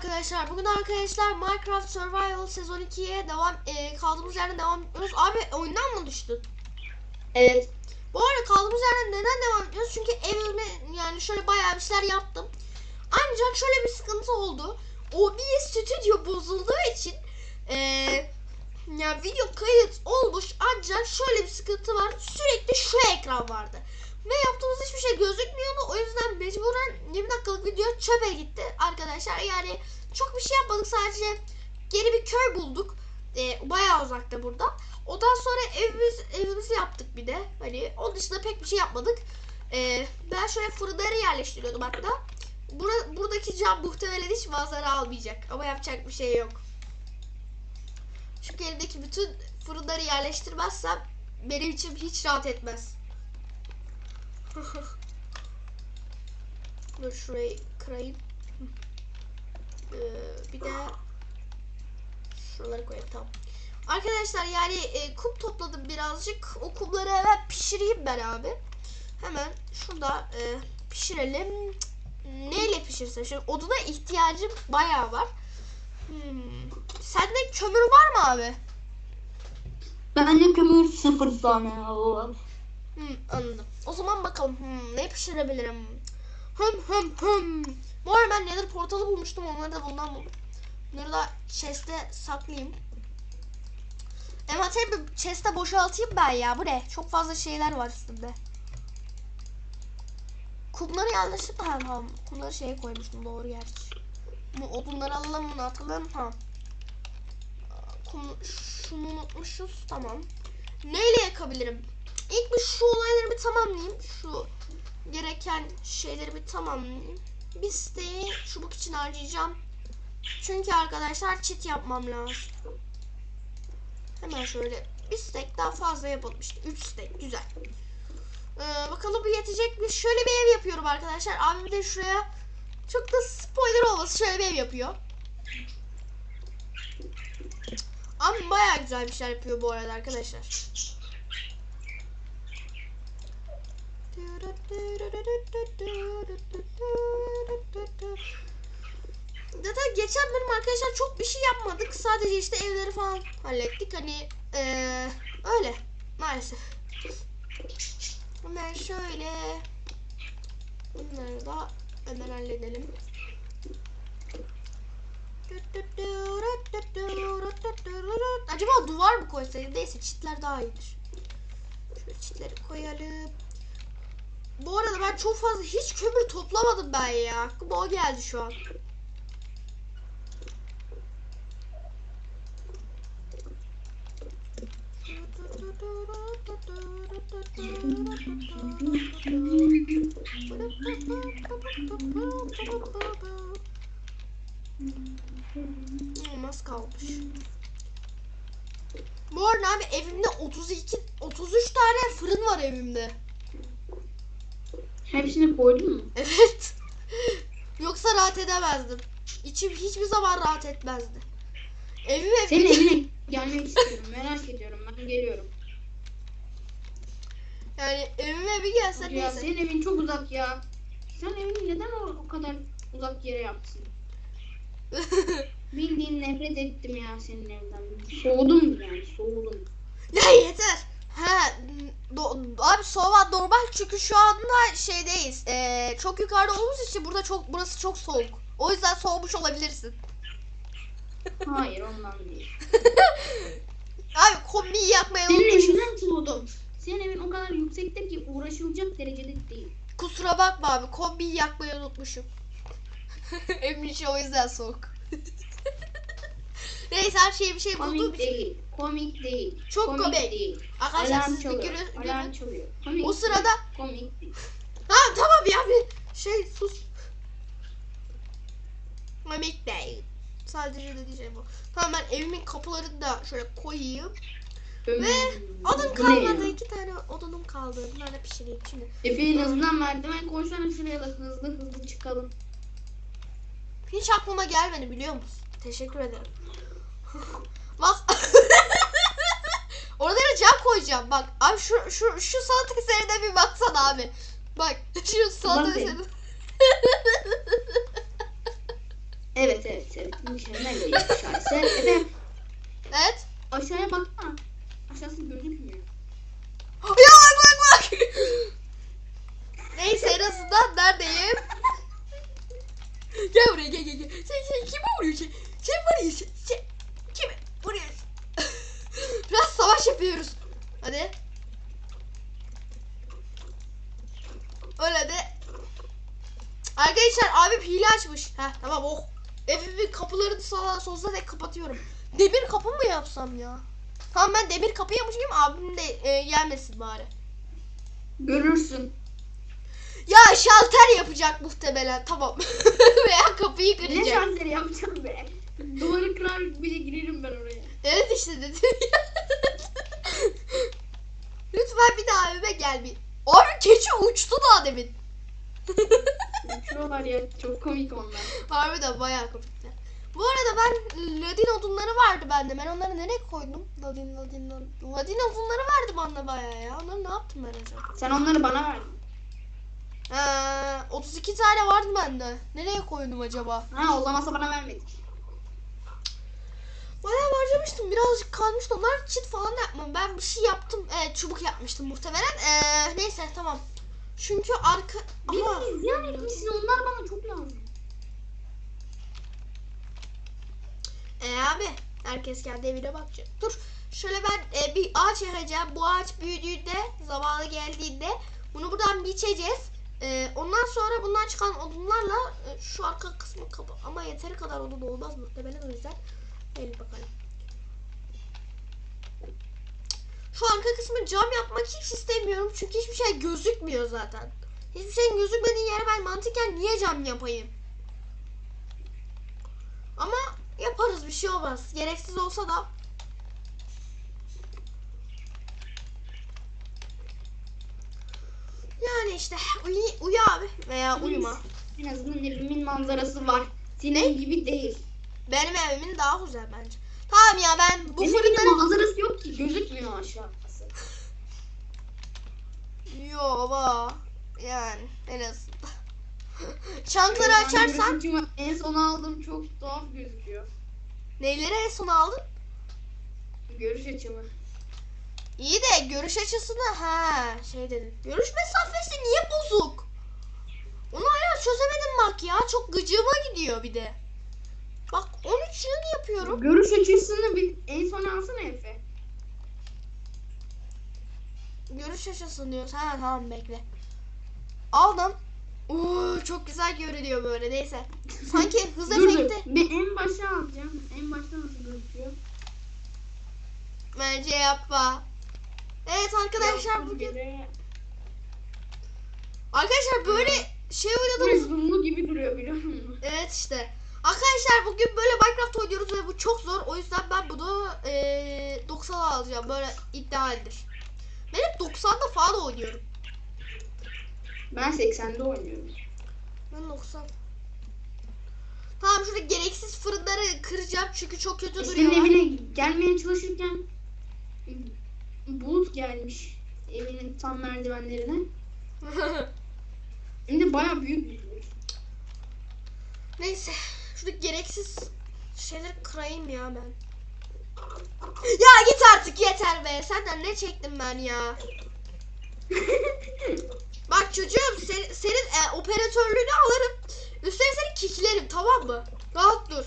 arkadaşlar. Bugün arkadaşlar Minecraft Survival sezon 2'ye devam e, kaldığımız yerden devam ediyoruz. Abi oyundan mı düştün? Evet. Bu arada kaldığımız yerden neden devam ediyoruz? Çünkü evime yani şöyle bayağı bir şeyler yaptım. Ancak şöyle bir sıkıntı oldu. OBS stüdyo bozulduğu için e, yani video kayıt olmuş ancak şöyle bir sıkıntı var. Sürekli şu ekran vardı. Ve yaptığımız hiçbir şey gözükmüyordu. O yüzden mecburen 20 dakikalık video çöpe gitti arkadaşlar. Yani çok bir şey yapmadık. Sadece geri bir köy bulduk. E, bayağı uzakta burada. Ondan sonra evimiz evimizi yaptık bir de. Hani onun dışında pek bir şey yapmadık. E, ben şöyle fırınları yerleştiriyordum hatta. Bura, buradaki cam muhtemelen hiç manzara almayacak. Ama yapacak bir şey yok. Çünkü elimdeki bütün fırınları yerleştirmezsem benim için hiç rahat etmez. Dur şurayı kırayım. Ee, bir de şuraları koyayım tamam. Arkadaşlar yani e, kum topladım birazcık. O kumları hemen pişireyim ben abi. Hemen şurada e, pişirelim. Neyle pişirsem? Şimdi oduna ihtiyacım bayağı var. Hmm. Sende kömür var mı abi? Bence kömür sıfır tane var. Hmm, anladım. O zaman bakalım. Hmm, ne pişirebilirim? Hım hım hım. Bu arada ben nether portalı bulmuştum. Onları da bundan buldum. Bunları da chest'e saklayayım. Envanteri bir chest'e boşaltayım ben ya. Bu ne? Çok fazla şeyler var üstünde. Kumları yanlışlıkla ha, tamam. Kumları şeye koymuştum doğru gerçi. Bu odunları alalım bunu atalım. Ha. Kum, şunu unutmuşuz. Tamam. Neyle yakabilirim? İlk bir şu olayları bir tamamlayayım. Şu gereken şeyleri bir tamamlayayım. Bir siteyi çubuk için harcayacağım. Çünkü arkadaşlar çit yapmam lazım. Hemen şöyle bir stek daha fazla yapalım işte. 3 stek güzel. Ee, bakalım bu yetecek mi? Şöyle bir ev yapıyorum arkadaşlar. Abim de şuraya çok da spoiler olması şöyle bir ev yapıyor. Abi bayağı güzel bir şeyler yapıyor bu arada arkadaşlar. Zaten geçen bölüm arkadaşlar çok bir şey yapmadık. Sadece işte evleri falan hallettik. Hani eee, öyle maalesef. Hemen şöyle bunları da hemen halledelim. Acaba duvar mı koysaydım? Neyse çitler daha iyidir. Şöyle çitleri koyalım. Bu arada ben çok fazla hiç kömür toplamadım ben ya. Aklıma o geldi şu an. Olmaz kalmış. Bu arada abi evimde 32 33 tane fırın var evimde. Hepsini koydun mu? Evet. Yoksa rahat edemezdim. İçim hiçbir zaman rahat etmezdi. Evime Senin evine gelmek istiyorum. Merak ediyorum. Ben geliyorum. yani evime bir gelsen ya neyse. senin evin çok uzak ya. Sen evini neden o, o kadar uzak yere yaptın? Bildiğin nefret ettim ya senin evden. Soğudum yani soğudum. ya yeter. Ha, do- abi soğuk normal çünkü şu anda şeydeyiz. Ee, çok yukarıda olduğumuz için burada çok burası çok soğuk. O yüzden soğumuş olabilirsin. Hayır ondan değil. Abi kombiyi yakmaya Senin unutmuşuz. evinden soğudum. Senin evin o kadar yüksekte ki uğraşılacak derecede değil. Kusura bakma abi kombiyi yakmayı unutmuşum. İçi o yüzden soğuk. Neyse her şeye bir şey bulduğum Komik için. değil. Komik değil. Çok komik. değil. Arkadaşlar Alarm siz bir çalıyor. görün, Alarm görün. çalıyor. Komik O değil. sırada Komik değil. ha tamam ya bir şey sus. Komik değil. Sadece de diyeceğim o. Tamam ben evimin kapılarını da şöyle koyayım. Ve odun Bu ne kalmadı. iki tane odunum kaldı. Bunları pişireyim şimdi. Efe'nin hızından merdiven koysana şuraya da hızlı hızlı çıkalım. Hiç aklıma gelmedi biliyor musun? Teşekkür ederim. Bak. Oralara cam koyacağım. Bak abi şu şu şu salata eserine bir baksana abi. Bak şu Bakayım. eserine. Evet Evet evet evet. Mükemmel bir şahese. Efe Evet. aşağıya baksana. Aşağısı gözükmüyor. Ya bak bak bak. Neyse en azından neredeyim? gel buraya gel gel gel. Sen sen kimi vuruyorsun? Sen vuruyorsun. Sen kimi vuruyorsun? Biraz savaş yapıyoruz. Hadi. Öyle de. Arkadaşlar abi hile açmış. Heh tamam oh. Evimin kapılarını sağa sonsuza dek kapatıyorum. Demir kapı mı yapsam ya? Tamam ben demir kapı yapmışım abim de e, gelmesin bari. Görürsün. Ya şalter yapacak muhtemelen tamam. Veya kapıyı Ne kıracak. şansları yapacağım be. Duvarı kırar bile girerim ben oraya. Evet işte dedim ya. Lütfen bir daha evime gel bir. Abi keçi uçtu daha demin. Uçuyorlar ya çok komik onlar. Harbiden bayağı komikti. Bu arada ben ladin odunları vardı bende. Ben onları nereye koydum? Ladin ladin ladin. Ladin odunları vardı bana bayağı ya. Onları ne yaptım ben acaba? Sen onları bana verdin. Ee, 32 tane vardı bende. Nereye koydum acaba? Ha o zamansa bana vermedin. Bayağı harcamıştım. Birazcık kalmıştı. Onlar çit falan da yapmam. Ben bir şey yaptım. Evet çubuk yapmıştım muhtemelen. Ee, neyse tamam. Çünkü arka... Ama... Biz yani etmişsin onlar bana çok lazım. Ee, abi herkes kendi evine bakacak. Dur şöyle ben e, bir ağaç yakacağım. Bu ağaç büyüdüğünde zamanı geldiğinde bunu buradan biçeceğiz. Ee, ondan sonra bundan çıkan odunlarla e, şu arka kısmı kapa ama yeteri kadar odun olmaz muhtemelen o yüzden gelin bakalım. Şu arka kısmı cam yapmak hiç istemiyorum çünkü hiçbir şey gözükmüyor zaten. Hiçbir şeyin gözükmediği yere ben mantıken niye cam yapayım? Ama yaparız bir şey olmaz. Gereksiz olsa da. Yani işte uyu, uyu abi veya uyuma. En azından evimin manzarası var. Senin gibi değil. Benim evimin daha güzel bence. Tamam ya ben bu Evimin fırınları... manzarası yok ki gözükmüyor aşağısı. Yo baba. Yani en azından. Çankları Yani açarsan En son aldığım çok tuhaf gözüküyor. neyleri en son aldın? Görüş açımı. İyi de görüş açısını ha şey dedim. Görüş mesafesi niye bozuk? Onu hala çözemedim bak ya. Çok gıcığıma gidiyor bir de. Bak 13 yıl yapıyorum. Görüş açısını bir en son alsana Efe. Görüş açısını diyoruz. Ha tamam bekle. Aldım. Oo çok güzel görünüyor böyle neyse. Sanki hız Dur dur. efekti. Bir en başa alacağım. En başta nasıl gözüküyor? Bence yapma. Evet arkadaşlar bugün arkadaşlar böyle şey oynadığımız zoomlu gibi duruyor biliyor musun? Evet işte. Arkadaşlar bugün böyle Minecraft oynuyoruz ve bu çok zor. O yüzden ben bunu eee 90'a alacağım. Böyle idealdir. Ben hep 90'da falan oynuyorum. Ben 80'de oynuyorum. Ben 90. Tamam şurada gereksiz fırınları kıracağım çünkü çok kötü Senin duruyorlar. evine gelmeye çalışırken bulut gelmiş evinin tam merdivenlerine. De baya büyük bir bulut. Neyse. Şurada gereksiz şeyleri kırayım ya ben. Ya git artık yeter be. Senden ne çektim ben ya. Bak çocuğum sen- senin e, operatörlüğünü alırım. Üstüne seni kiklerim tamam mı? Rahat dur.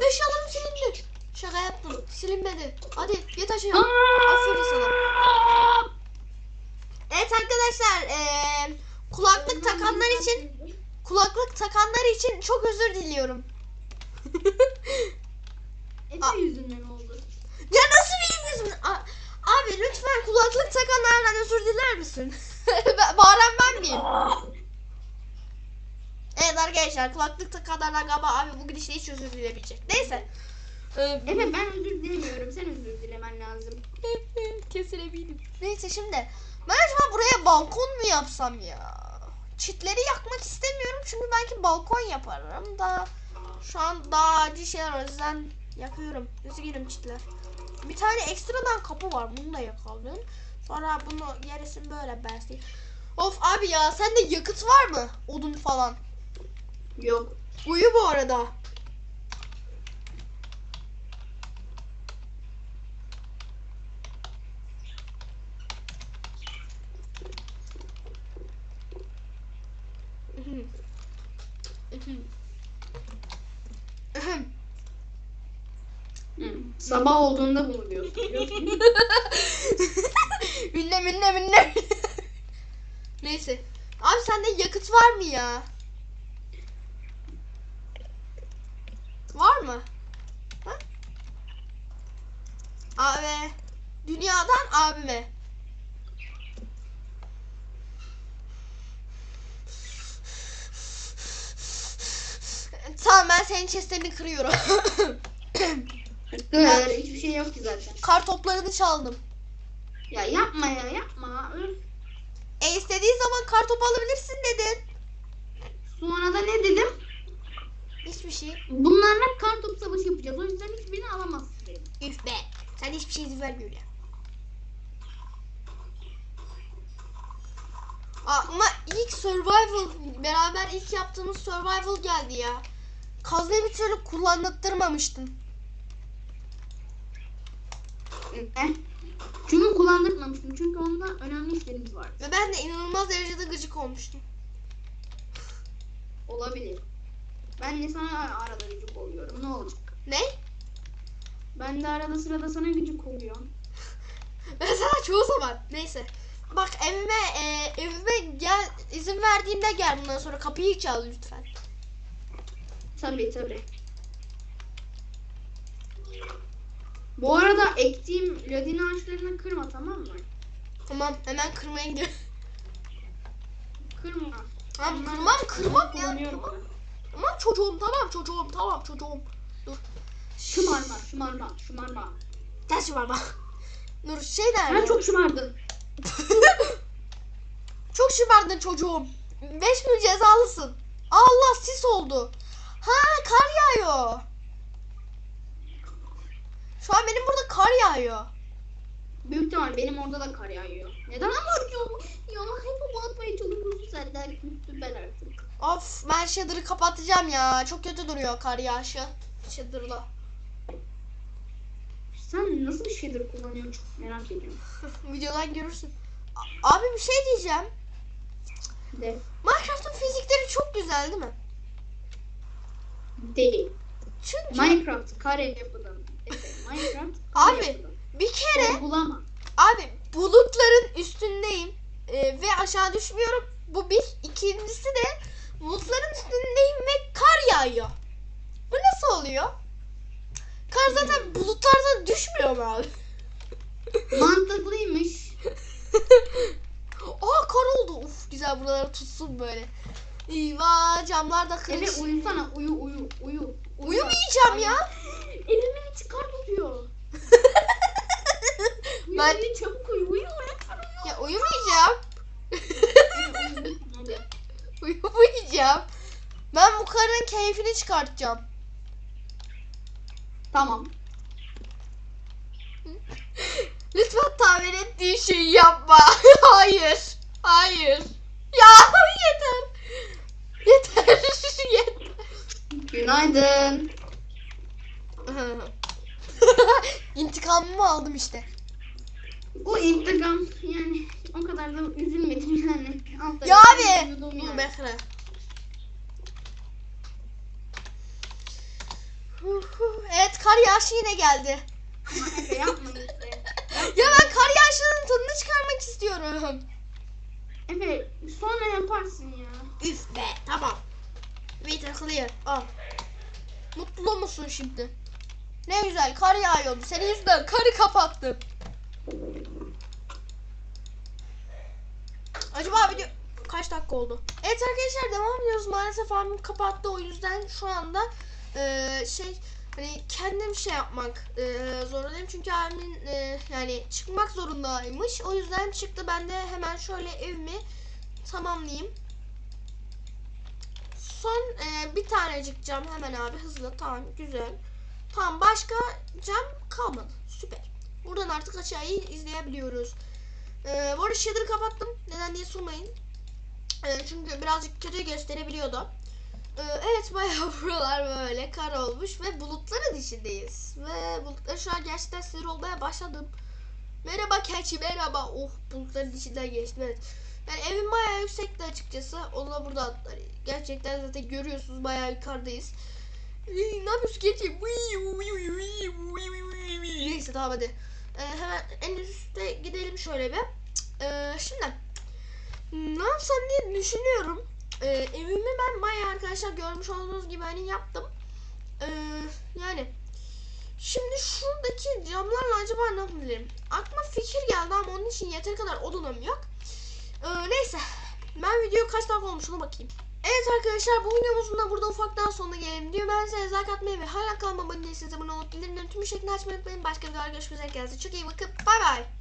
Eşyalarım silindi. Şaka yaptım. Silinmedi. Hadi git aşağı. Aferin sana. Evet arkadaşlar eee, kulaklık takanlar için kulaklık takanlar için çok özür diliyorum. Efe yüzünden oldu. Ya nasıl benim yüzümden? A- Abi lütfen kulaklık takanlardan özür diler misin? Bağıran ben miyim? Evet arkadaşlar kulaklık takanlardan galiba abi bugün işte hiç özür dilemeyecek. Neyse. Ee, Efe ben özür dilemiyorum. Sen özür dilemen lazım. Kesin eminim. Neyse şimdi. Ben acaba buraya balkon mu yapsam ya? Çitleri yakmak istemiyorum çünkü belki balkon yaparım da şu an daha acil şeyler var o yüzden yakıyorum. Üzgünüm çitler. Bir tane ekstradan kapı var bunu da yakalım. Sonra bunu gerisin böyle belki. Of abi ya sende yakıt var mı? Odun falan. Yok. Uyu bu arada. Sabah olduğunda bunu diyorsun. biliyorsun? Minne minne minne. Neyse. Abi sende yakıt var mı ya? Var mı? Ha? Abi. Dünyadan abime. Tamam ben senin chestlerini kırıyorum. Dur, hiçbir şey yok ki zaten. Kar toplarını çaldım. Ya yapma ya yapma. E istediğin zaman kar topu alabilirsin dedin. Sonra da ne dedim? Hiçbir şey. Bunlarla kar topu savaşı yapacağız. O yüzden hiçbirini alamazsın dedim. Üf be. Sen hiçbir şey izin vermiyor ya. Ama ilk survival beraber ilk yaptığımız survival geldi ya. Kazmayı bir türlü kullandırmamıştın. Ne? Çünkü kullandırmamıştım. Çünkü onda önemli işlerimiz var. Ve ben de inanılmaz derecede gıcık olmuştum. Olabilir. Ben de sana arada gıcık oluyorum. Ne olacak? Ne? Ben de arada sırada sana gıcık oluyorum. Ben sana çoğu zaman. Neyse. Bak evime e, evime gel izin verdiğimde gel bundan sonra kapıyı çal lütfen. Tabii tabii. Bu arada ektiğim ladin ağaçlarını kırma tamam mı? Tamam hemen kırmaya gidiyorum. Kırma. Tamam Onları- kırmam kırmam ya. Kullanıyorum Kırmam. Tamam çocuğum tamam çocuğum tamam çocuğum. Dur. Şımarma, şımarma, şımarma. Gel şu bak. Dur şey Sen nerede? çok şımardın. Çok şımardın çocuğum. 5 gün cezalısın. Allah sis oldu. Ha kar yağıyor. Şu an benim burada kar yağıyor. Büyük ihtimal benim orada da kar yağıyor. Neden anlatıyorsun? Ya hep bu atmaya çalışıyorsun senden. Küstüm ben artık. Of ben shader'ı kapatacağım ya. Çok kötü duruyor kar yağışı. Shader'la. Sen nasıl bir şeydir kullanıyorsun çok merak ediyorum. Videodan görürsün. A- Abi bir şey diyeceğim. De. Minecraft'ın fizikleri çok güzel değil mi? Değil. Çünkü Minecraft kare yapıdan. Efe, Minecraft Abi, bir kere Bulama. Abi bulutların üstündeyim e, ve aşağı düşmüyorum. Bu bir. İkincisi de bulutların üstündeyim ve kar yağıyor. Bu nasıl oluyor? Kar zaten bulutlardan düşmüyor mu abi? Mantıklıymış. Aa kar oldu. Uf güzel buraları tutsun böyle. Eyvah camlar da kırış. Efe uyusana uyu uyu uyu. Uyumayacağım ya. Elimin içi kar tutuyor. Ben- uyu, çabuk uyu uyu uyu. Ya uyumayacağım. Uyumayacağım. Ben bu karın keyfini çıkartacağım. Tamam. Lütfen tahmin ettiğin şeyi yapma. Hayır. Hayır. Ya yeter. Yeter. yeter. Günaydın. İntikamımı aldım işte. O intikam yani o kadar da üzülmedim yani. Ya abi. yani. bekle. Evet kar yağışı yine geldi. Ama Efe yapma işte. Ya ben kar yağışının tadını çıkarmak istiyorum. Efe sonra yaparsın ya. Üf be tamam. Wait clear. Al. Mutlu musun şimdi? Ne güzel kar yağıyordu. Senin yüzünden karı kapattım. Acaba video kaç dakika oldu? Evet arkadaşlar devam ediyoruz. Maalesef abim kapattı o yüzden şu anda eee, şey hani kendim şey yapmak eee, zorundayım çünkü abimin eee, yani çıkmak zorundaymış. O yüzden çıktı. Ben de hemen şöyle evimi tamamlayayım. Son eee, bir tanecik cam hemen abi hızlı tamam güzel. Tamam başka cam kalmadı. Süper. Buradan artık aşağıyı izleyebiliyoruz. Ee, bu arada shader'ı kapattım. Neden diye sormayın. Ee, çünkü birazcık kötü gösterebiliyordu. Ee, Evet bayağı buralar böyle kar olmuş ve bulutların içindeyiz. Ve bulutlar şu an gerçekten sinir olmaya başladım. Merhaba keçi merhaba. Oh bulutların içinden geçtim evet. Yani evim bayağı yüksekti açıkçası. Onu da burada atlar. Gerçekten zaten görüyorsunuz bayağı yukarıdayız. Ne yapıyorsun keçi? Neyse tamam hadi. Ee, hemen en üstte gidelim şöyle bir. Ee, şimdi ne yapsam diye düşünüyorum. Ee, evimi ben bayağı arkadaşlar görmüş olduğunuz gibi hani yaptım. Ee, yani şimdi şuradaki camlarla acaba ne yapabilirim? Aklıma fikir geldi ama onun için yeteri kadar odunum yok. Ee, neyse ben video kaç dakika olmuş ona bakayım. Evet arkadaşlar bu videomuzun da burada ufaktan sonuna gelelim diyor. Ben size like atmayı ve hala kanalıma abone değilseniz abone olup bildirimleri tüm şeklinde açmayı unutmayın. Başka videolarda görüşmek üzere. Kendinize çok iyi bakın. Bay bay.